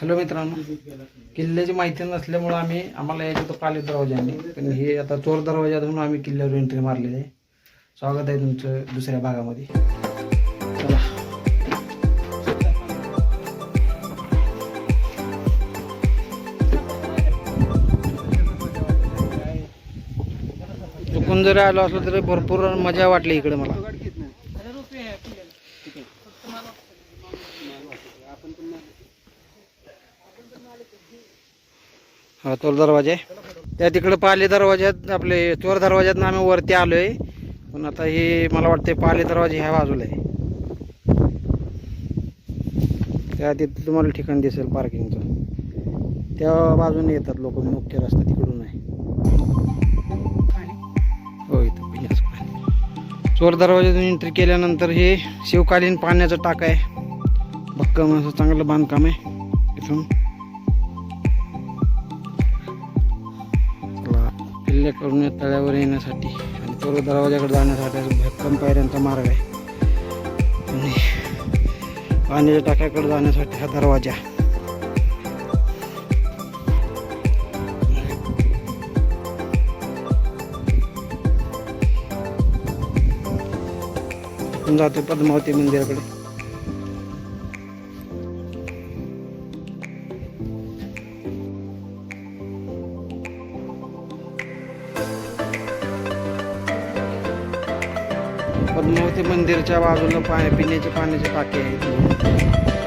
Hello मित्रांनो किल्ल्याची माहिती नसल्यामुळं आम्ही आम्हाला यायचं होतं पाली दरवाजाने पण हे आता चोर दरवाजातून आम्ही किल्ल्यावर एंट्री मारलेली आहे. स्वागत आहे तुमचं दुसऱ्या भागामध्ये. चला. चुकून जरी आलो असलो तरी भरपूर मजा वाटली इकडे मला. हा चोर दरवाजा आहे. त्या तिकडं पाले दरवाज्यात आपले चोर दरवाज्यात आम्ही वरती आलो आहे पण आता हे मला वाटते पाले दरवाजे ह्या बाजूला आहे. त्या तिथे तुम्हाला ठिकाण दिसेल पार्किंगचं त्या बाजूने येतात लोक मुख्य रस्ता तिकडून आहे. हो इथं पिण्याचं पाणी. चोर दरवाज्यातून एंट्री केल्यानंतर हे शिवकालीन पाण्याचं टाक आहे. भक्कम असं चांगलं बांधकाम आहे इथून. किल्ले तळ्यावर येण्यासाठी आणि तो दरवाजाकडे जाण्यासाठी असं भक्कम पायऱ्यांचा मार्ग आहे. आणि पाण्याच्या टाक्याकडे जाण्यासाठी हा दरवाजा. जातो पद्मावती मंदिराकडे. पद्मावती मंदिरच्या बाजूला पाणी पिण्याचे पाण्याचे टाके आहेत.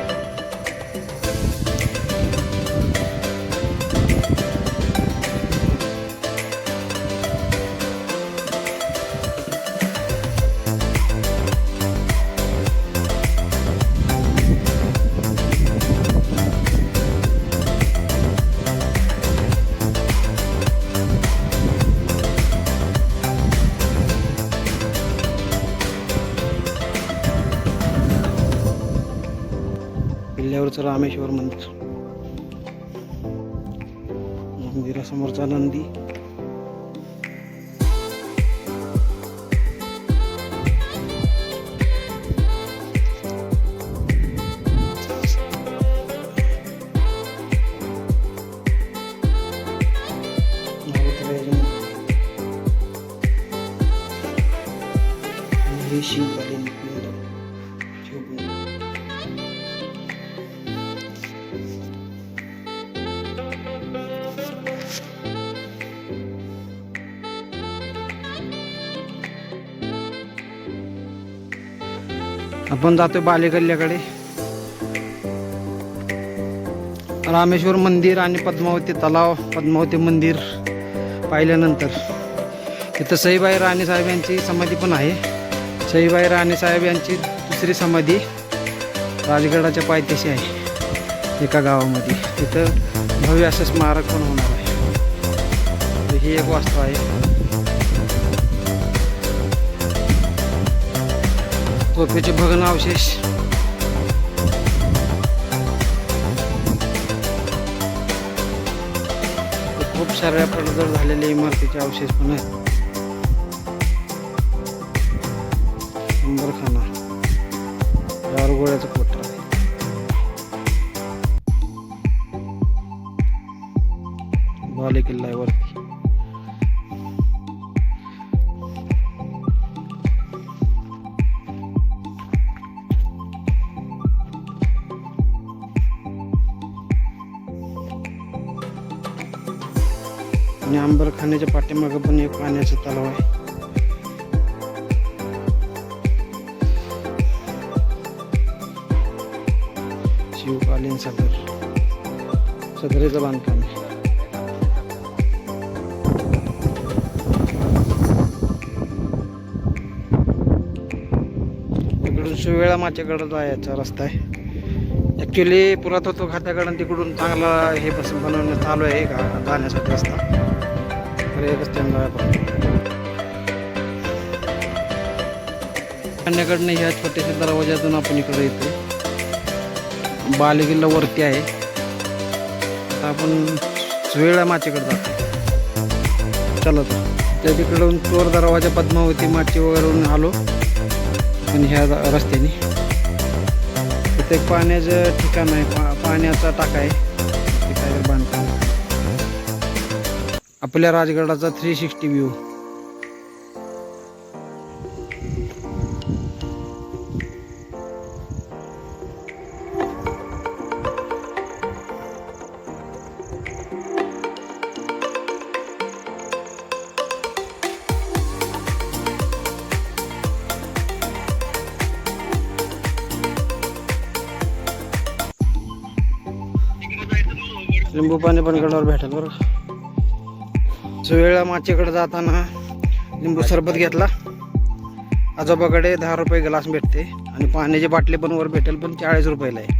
आपण जातोय बालेकल्ल्याकडे रामेश्वर मंदिर आणि पद्मावती तलाव पद्मावती मंदिर पाहिल्यानंतर. इथं सईबाई राणेसाहेब यांची समाधी पण आहे. सईबाई राणेसाहेब यांची दुसरी समाधी राजगडाच्या पायथ्याशी आहे एका गावामध्ये. तिथं भव्य असं स्मारक पण होणार आहे. ही एक वास्तू आहे. तोफेचे भगन अवशेष. खूप साऱ्या पडझड झालेल्या इमारतीचे अवशेष पण आहेत. अंबरखाना यावर गोळ्याचं पोटर आहे. बाले किल्ला आहे आणि आंबरखान्याच्या पाठीमागं पण एक पाण्याचा तलाव आहे. शिवकालीन सदर. सदरेचं बांधकाम आहे. तिकडून शिवेळा माच्याकडं जायचा रस्ता आहे. ॲक्च्युली पुरातत्व खात्याकडून तिकडून चांगला हे बस बनवणं चालू आहे का? जाण्यासाठी रस्ता. तर एकच टाइम आपण ह्या छोट्याशा दरवाज्यातून आपण इकडे येतो बालेकिल्ला वरती आहे. आता आपण सुवेळा माचेकडे जातो चला तर. त्या तिकडून चोर दरवाजा पद्मावती माची वगैरे आलो. आणि ह्या रस्त्याने. इथे एक पाण्याचं ठिकाण आहे. पा पाण्याचा टाका आहे. आपल्या राजगडाचा थ्री सिक्स्टी व्ह्यू लिंबू पाणी पण गडावर भेटेल बरं. सुवेळा माचेकडे जाताना लिंबू सरबत घेतला. आजोबाकडे दहा रुपये ग्लास भेटते आणि पाण्याची बाटली पण वर भेटेल पण चाळीस रुपयाला आहे.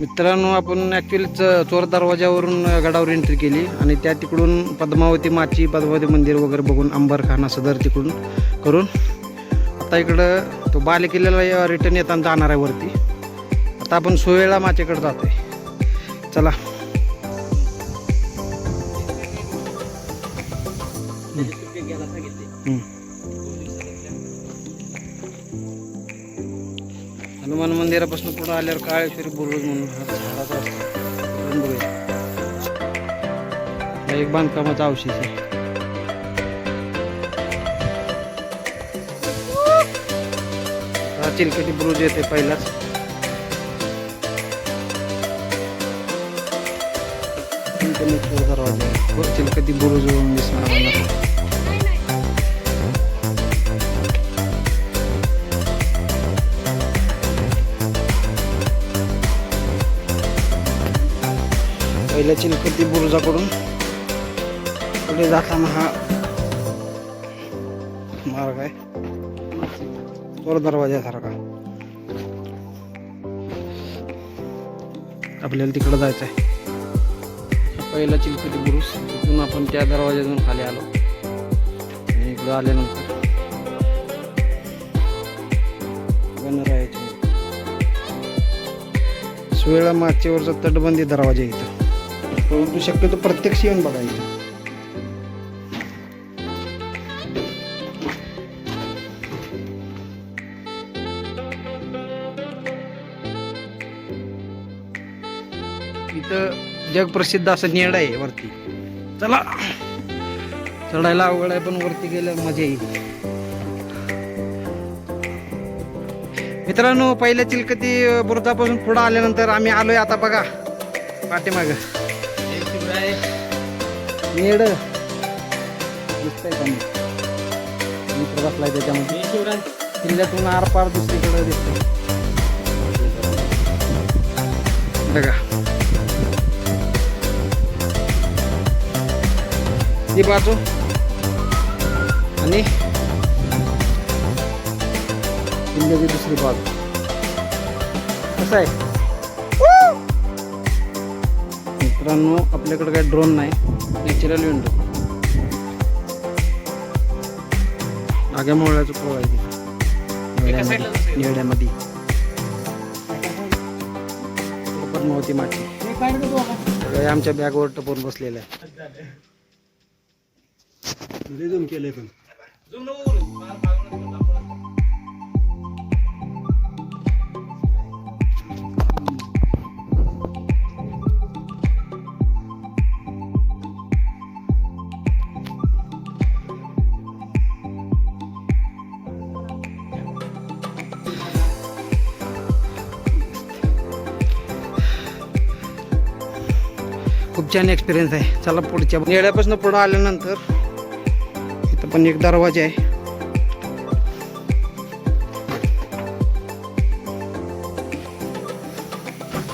मित्रांनो आपण ॲक्च्युली चोर दरवाजावरून गडावर एंट्री केली आणि त्या तिकडून पद्मावती माची पद्मावती मंदिर वगैरे बघून अंबरखाना सदर तिकडून करून आता इकडं तो बाले किल्ल्याला रिटर्न येताना जाणार आहे वरती. आता आपण सुवेळा माचेकडे आहे चला. हनुमान मंदिरापासून पुढे आल्यावर काळेश्वरी बुरुज म्हणून झाडाचा असतो तिकडून बघूया. एक बांधकामाचा अवशेष आहे हा चिलकटी बुरुज येते पहिलाच. चिलकटी बुरुज दिसणार पहिल्या चिलकती बुरुजाकडून. पुढे जाताना हा मार्ग आहे. चोर दरवाजासारखा आपल्याला तिकडं जायचं आहे पहिला चिलकती बुरुज तिथून आपण त्या दरवाज्यातून खाली आलो. आणि इकडं आल्यानंतर गणरायाची. सुवेळा माचेवरचा तटबंदी दरवाजा इथं. परंतु शक्यतो प्रत्यक्ष येऊन बघायचं. इथं जगप्रसिद्ध असं नेड आहे वरती. चला. चढायला अवघड आहे पण वरती गेलं मजा येईल. मित्रांनो पहिल्या चिलकती बुरुजापासून पुढं आल्यानंतर आम्ही आलोय आता बघा. पाठीमाग. नेड दिसतंय का? मित्र बसलाय त्याच्यामध्ये. किल्ल्यातून आर पार दुसरीकडे दिसतंय. बघा. ही बाजू. आणि किल्ल्याची दुसरी बाजू. कसं आहे? मित्रांनो आपल्याकडे काही ड्रोन नाही. नॅचरल विंडो आग्या मोहळ्याचं पोळ आहे पद्मावती माती. सगळे आमच्या बॅगवर टपून बसलेलं आहे केलंय पण. छान एक्सपिरियन्स आहे. चला पुढच्या नेड्यापासून पुढं आल्यानंतर इथं पण एक दरवाजा आहे.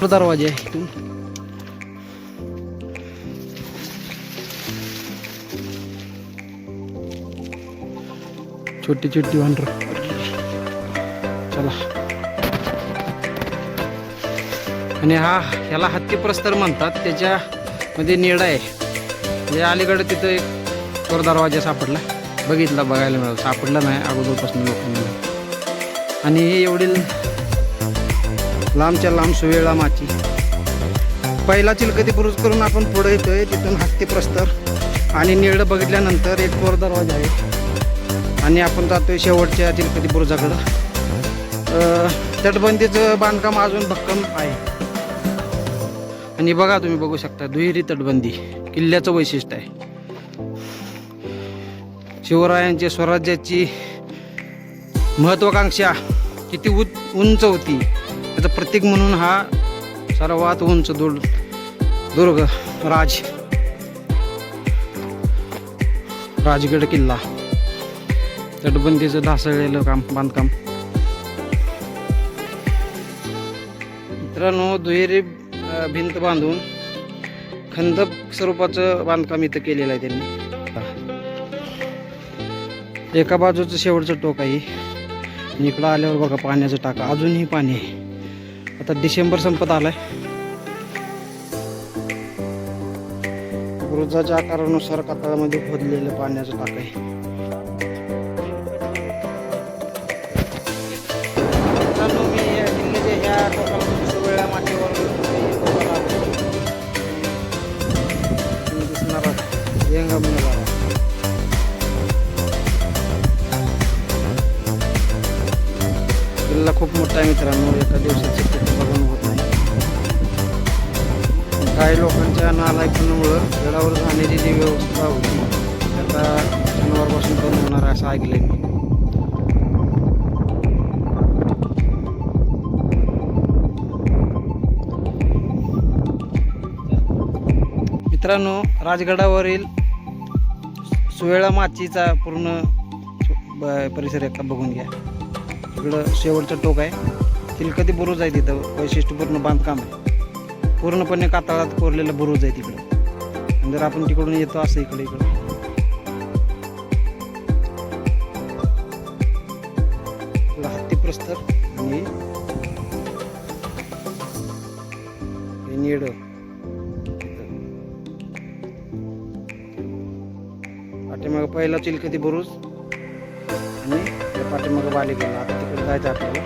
तो दरवाजा आहे इथून. छोटी छोटी वांडर. चला. आणि हा ह्याला हत्ती प्रस्तर म्हणतात म्हणजे नेडा आहे. म्हणजे अलीकडे तिथं एक चोर दरवाजा सापडला. बघितला बघायला मिळाला. सापडला नाही अगोदरपासून लोकांना. आणि हे एवढी लांबच्या लांब सुवेळा माची पहिला चिलकती पुरुष करून आपण पुढे येतोय तिथून हत्ती प्रस्तर आणि निळं बघितल्यानंतर एक कोर दरवाजा आहे. आणि आपण जातोय शेवटच्या चिलकती बुरुजाकडं. तटबंदीचं बांधकाम अजून भक्कम आहे. आणि बघा तुम्ही बघू शकता दुहेरी तटबंदी किल्ल्याचं वैशिष्ट्य आहे. शिवरायांची स्वराज्याची महत्वाकांक्षा किती उत उंच होती. त्याचं प्रतीक म्हणून हा सर्वात उंच दुर् दुर्ग राज राजगड किल्ला. तटबंदीचं ढासळलेलं काम बांधकाम. मित्रांनो दुहेरी भिंत बांधून खंदक स्वरूपाचं बांधकाम इथं केलेलं आहे त्यांनी. एका बाजूचं शेवटचं टोक आहे. इकडं आल्यावर बघा पाण्याचं टाका. अजूनही पाणी आहे. आता डिसेंबर संपत आलाय. वृद्धाच्या आकारानुसार कातळामध्ये खोदलेलं पाण्याचं टाका आहे. आहात. येंगामुळे किल्ला खूप मोठा आहे मित्रांनो एका दिवसाची शक्यतो बघून होत नाही काही लोकांच्या नालायकीमुळं गडावर जाण्याची जी व्यवस्था होती आता शनिवारपासून बंद होणार असं ऐकलंय मी मित्रांनो राजगडावरील सुवेळा माचीचा पूर्ण परिसर एकदा बघून घ्या. इकडं शेवटचं टोक आहे. तिलकती बुरुज आहे तिथं. वैशिष्ट्यपूर्ण बांधकाम आहे. पूर्णपणे कातळात कोरलेलं बुरुज आहे तिकडं. जर आपण तिकडून येतो असं इकडे इकडं. हत्तीप्रस्तर आणि निड. पाठीमागं पहिला चिलखती बुरुज आणि त्या पाठीमागं बाले गेला आता तिकडे जायचं आपल्याला.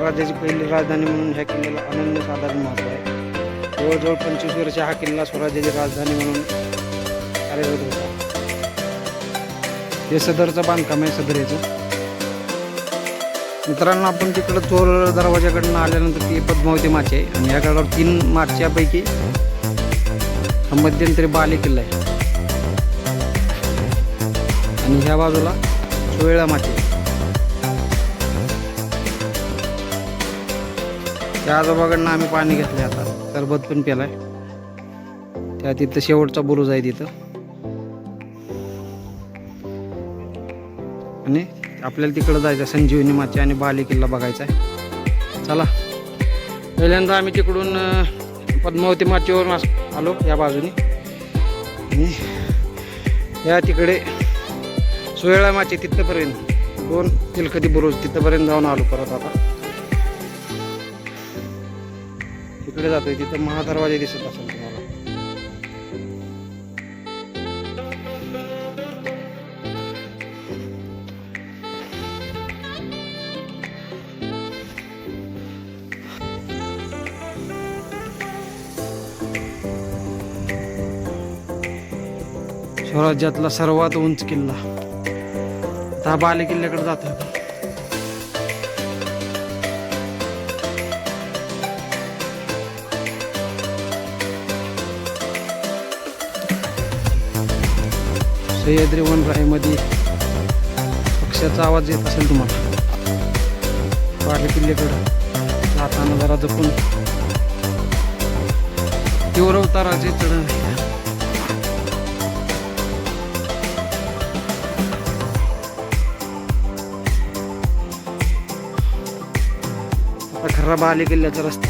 राज्याची पहिली राजधानी म्हणून ह्या किल्ल्याला अनन्यसाधारण महत्त्व आहे. जवळजवळ पंचवीस वर्ष हा किल्ला स्वराज्याची राजधानी म्हणून कार्यरत होता. हे सदरचं बांधकाम आहे सदरेचं मित्रांनो आपण तिकडं चोर दरवाजाकडनं आल्यानंतर ती पद्मावती माची आहे. आणि या गडावर तीन मार्चच्यापैकी हा मध्यंतरी बाले किल्ला आहे. आणि ह्या बाजूला वेळा माती. त्या आजोबाकडनं आम्ही पाणी घेतले आता. सरबत पण पेलाय त्या तिथं शेवटचा बुरुज आहे तिथं. आणि आपल्याला तिकडं जायचं आहे, संजीवनी माची आणि बाली किल्ला बघायचा आहे चला. पहिल्यांदा आम्ही तिकडून पद्मावती माचीवरून आलो या बाजूने. आणि या तिकडे सोयळा माची तिथपर्यंत. दोन तिलकती बुरुज तिथपर्यंत जाऊन आलो परत आता. तिकडे जातोय तिथं महादरवाजा दिसत असेल तुम्हाला. स्वराज्यातला सर्वात उंच किल्ला. आता हा बाले किल्ल्याकडे जातोय आपण. सह्याद्री वनराईमध्ये पक्ष्याचा आवाज येत असेल तुम्हाला. बाले किल्ल्याकडं जाताना जरा जपून. तीव्र उताराचे चढण अठरा आता बाले किल्ल्याचा रस्ता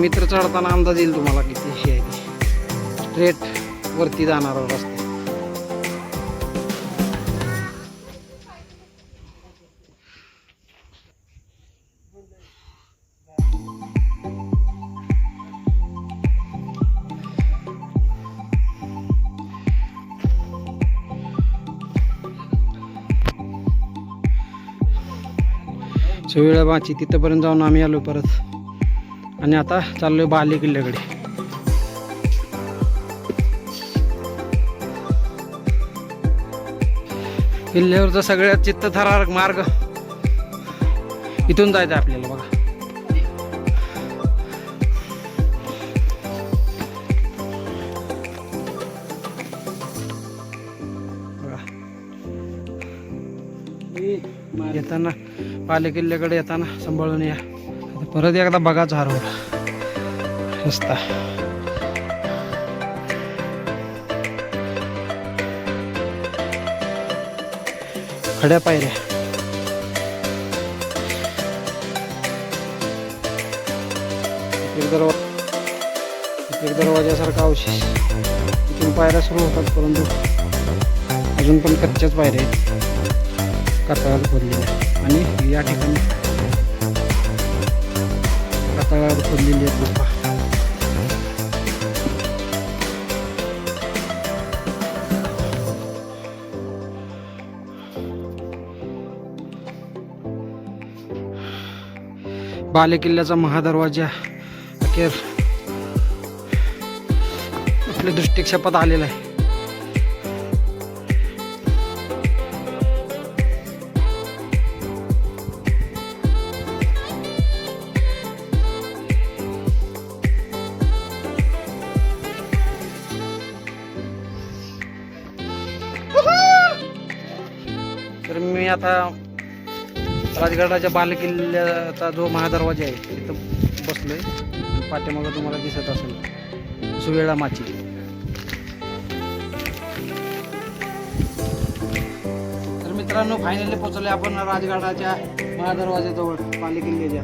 मित्र चढताना अंदाज येईल तुम्हाला किती आहे. ते स्ट्रेट वरती जाणारा रस्ता. शिवळ्या वाची तिथंपर्यंत जाऊन आम्ही आलो परत. आणि आता चाललो बाले किल्ल्याकडे. किल्ल्यावरचा सगळ्यात चित्तथरारक मार्ग इथून जायचं आपल्याला बघा. येताना पाले किल्ल्याकडे येताना सांभाळून या. परत एकदा बघाच हरवला रस्ता खड्या पायऱ्या. एक दरवाजा एक दरवाजासारखा अवशेष. इथून पायऱ्या सुरू होतात परंतु अजून पण कच्च्याच पायऱ्या आहेत. कातळात आहे आणि या ठिकाणी कातळावर खोदलेली आहे गुफा बालेकिल्ल्याचा महादरवाजा अखेर आपल्या दृष्टिक्षेपात आलेला आहे. आता राजगडाच्या बालकिल्ल्याचा जो महादरवाजा आहे तिथं बसलोय. आहे पाठीमागं तुम्हाला दिसत असेल सुवेळा माची. तर मित्रांनो फायनली पोहोचले आपण राजगडाच्या महादरवाजाजवळ बालकिल्ल्याच्या.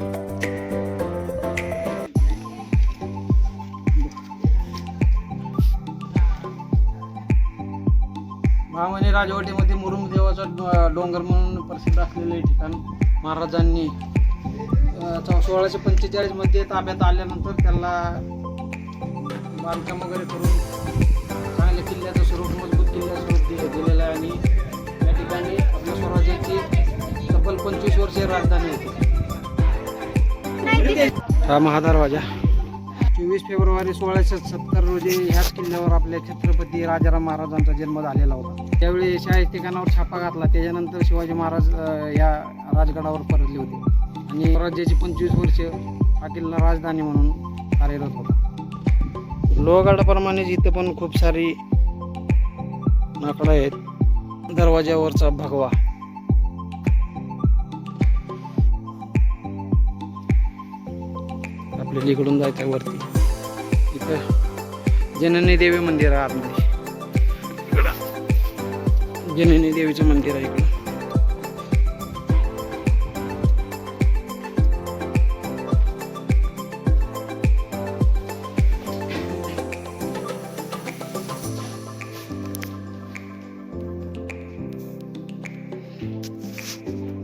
महामणी राजवटीमध्ये मुरुम देवाचा डो- डोंगर म्हणून प्रसिद्ध असलेले हे ठिकाण महाराजांनी सोळाशे पंचेचाळीसमध्ये ताब्यात आल्यानंतर त्याला बांधकाम वगैरे करून चांगल्या किल्ल्याचं स्वरूप मजबूत किल्ल्याचं स्वरूप दिलेलं आहे. आणि या ठिकाणी आपल्या स्वराज्याची तब्बल पंचवीस वर्षे राजधानी होती. हा महादरवाजा चोवीस फेब्रुवारी सोळाशे सत्तर रोजी ह्याच किल्ल्यावर आपल्या छत्रपती राजाराम महाराजांचा जन्म झालेला होता. त्यावेळी शाही ठिकाणावर छापा घातला. त्याच्यानंतर शिवाजी महाराज या राजगडावर परतले होते. आणि राज्याची पंचवीस वर्ष हा किल्ला राजधानी म्हणून कार्यरत होता. लोहगडाप्रमाणेच इथं पण खूप सारी नाकडं आहेत. दरवाज्यावरचा भगवा. आपल्याला इकडून जायचं वरती. इथं जननी देवी मंदिर आहे आतमध्ये. इकडं जननी देवीचं मंदिर आहे इकडं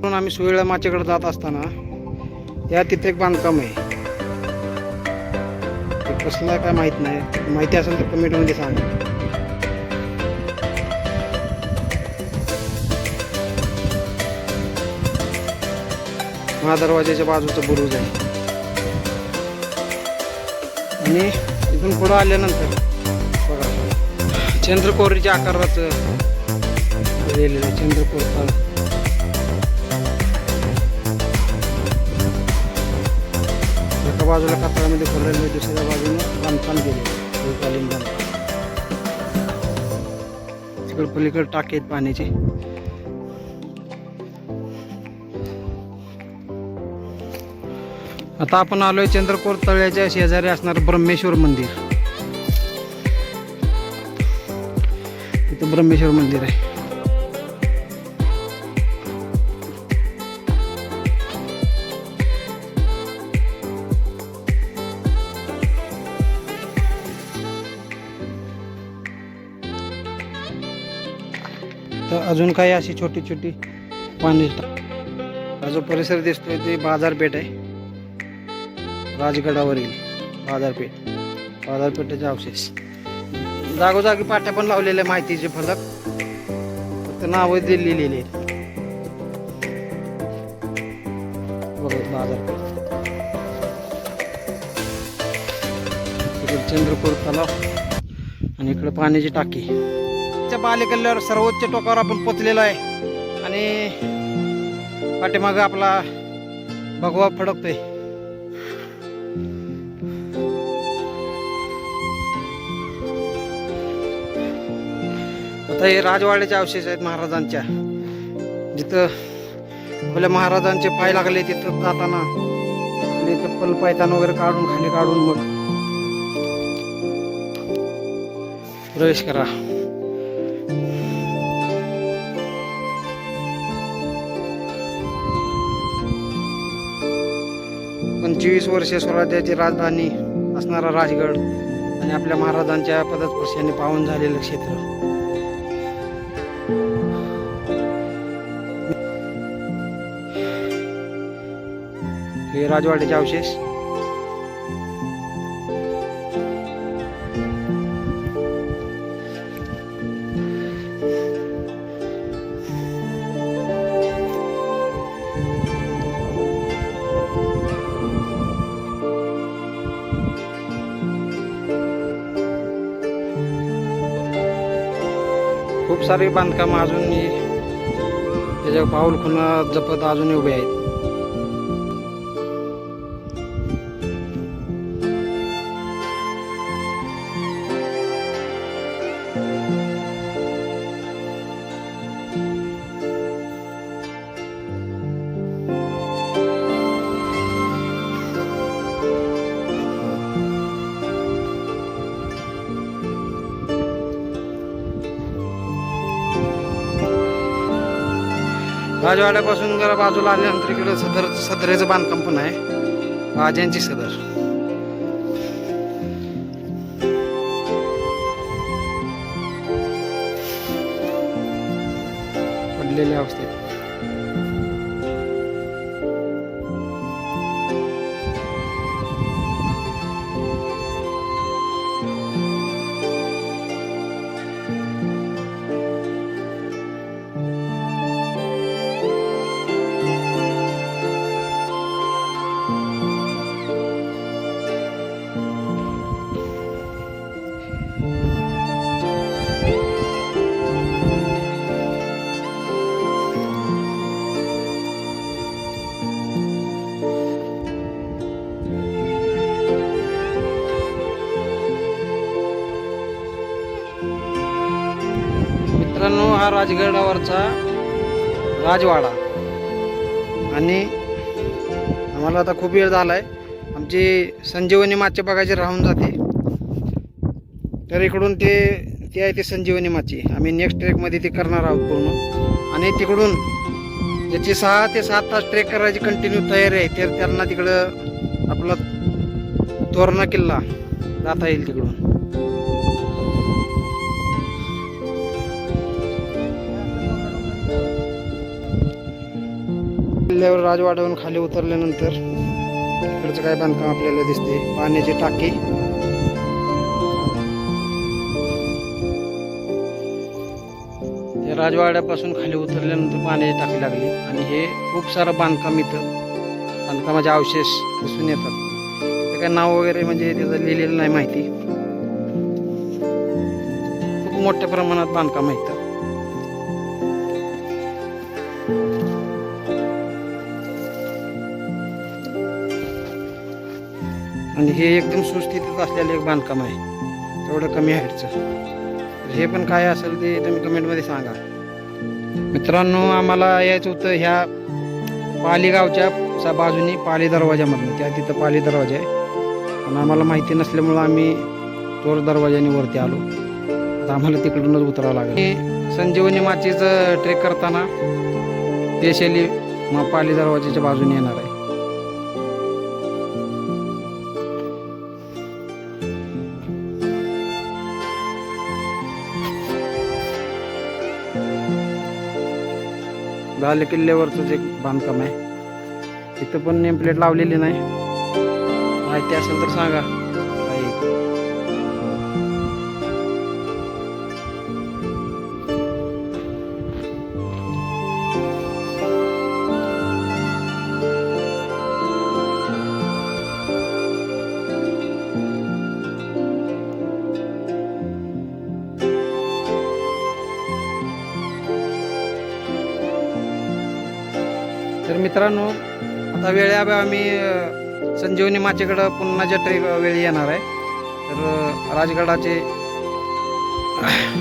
म्हणून आम्ही सुवेळा माचेकडे जात असताना या तिथे एक बांधकाम आहे. ते कसलं आहे काय माहीत नाही. माहिती असेल तर कमेंटमध्ये सांगा. महादरवाज्याच्या बाजूचं बुरुज आहे. आणि इथून पुढं आल्यानंतर बघा चंद्रकोरीच्या आकाराचं लिहिलेलं आहे, चंद्रकोर तळ. एका बाजूला कातळामध्ये खोललेलं दुसऱ्या बाजूने बांधकाम केले शिवकालीन बांधकाम. तिकडं पलीकडे टाके आहेत पाण्याचे. आता आपण आलोय चंद्रकोर तळ्याच्या शेजारी असणार ब्रह्मेश्वर मंदिर. इथं ब्रह्मेश्वर मंदिर आहे. तर अजून काही अशी छोटी छोटी पाणी हा जो परिसर दिसतोय ते बाजारपेठ आहे. राजगडावरील बाजारपेठ. बाजारपेठेचे अवशेष. जागोजागी पाट्या पण लावलेल्या माहितीचे फलक. फक्त नावं दिलेली आहेत. बाजारपेठ. इकडे चंद्रपूर तलाव. आणि इकडे पाण्याची टाकी. त्या बालेकल्ल्यावर सर्वोच्च टोकावर आपण पोचलेलो आहे. आणि पाठीमागं आपला भगवा फडकतोय. आता हे राजवाड्याचे अवशेष आहेत महाराजांच्या. जिथं आपल्या महाराजांचे पाय लागले तिथं जाताना चप्पल पायतान वगैरे काढून खाली काढून मग प्रवेश करा. पंचवीस वर्षे स्वराज्याची राजधानी असणारा राजगड आणि आपल्या महाराजांच्या पदस्पर्शाने पावन झालेलं क्षेत्र. हे राजवाड्याचे अवशेष. सारे बांधकाम अजूनही त्याच्या पाऊल खुणा जपत अजूनही उभे आहेत. राजवाड्यापासून जरा बाजूला आल्यानंतर इकडे सदर सदरेचं बांधकाम पण आहे. राजांची सदर. पडलेल्या अवस्थेत. हा राजगडावरचा राजवाडा. आणि आम्हाला आता खूप वेळ झाला आहे आमची संजीवनी माची बघायची राहून जाते. तर इकडून ते ते आहे ते संजीवनी माची. आम्ही नेक्स्ट ट्रेकमध्ये ते करणार आहोत पूर्ण. आणि तिकडून ज्याची सहा ते सात तास ट्रेक करायची कंटिन्यू तयारी आहे तर त्यांना तिकडं आपला तोरणा किल्ला जाता येईल तिकडून. किल्ल्यावर राजवाड्यावरून खाली उतरल्यानंतर इकडचं काय बांधकाम आपल्याला दिसते? पाण्याची टाकी. राजवाड्यापासून खाली उतरल्यानंतर पाण्याची टाकी लागली. आणि हे खूप सारं बांधकाम इथं. बांधकामाचे अवशेष दिसून येतात. ते काय नाव वगैरे म्हणजे त्याचं लिहिलेलं नाही माहिती. खूप मोठ्या प्रमाणात बांधकाम आहे आणि हे एकदम सुस्थितीत असलेलं एक बांधकाम आहे. तेवढं कमी हाईटचं तर हे पण काय असेल ते तुम्ही कमेंटमध्ये सांगा. मित्रांनो आम्हाला यायचं होतं ह्या पालीगावच्या सा बाजूनी पाली दरवाजामधून त्या तिथं पाली दरवाजा आहे. पण आम्हाला माहिती नसल्यामुळं आम्ही चोर दरवाजाने वरती आलो. तर आम्हाला तिकडूनच उतरावं लागेल. संजीवनी माचीचं ट्रेक करताना स्पेशली मग पाली दरवाजाच्या बाजूने येणार आहे. लाल किल्ल्यावरचं जे बांधकाम आहे. तिथं पण नेमप्लेट लावलेली नाही. माहिती असेल तर सांगा. मित्रांनो आता वेळेअभावी आम्ही संजीवनी माचेकडं पुन्हा ज्या ट्रेक वेळी येणार आहे. तर राजगडाचे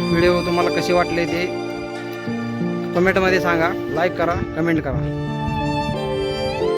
व्हिडिओ तुम्हाला कसे वाटले ते कमेंटमध्ये सांगा लाईक करा कमेंट करा.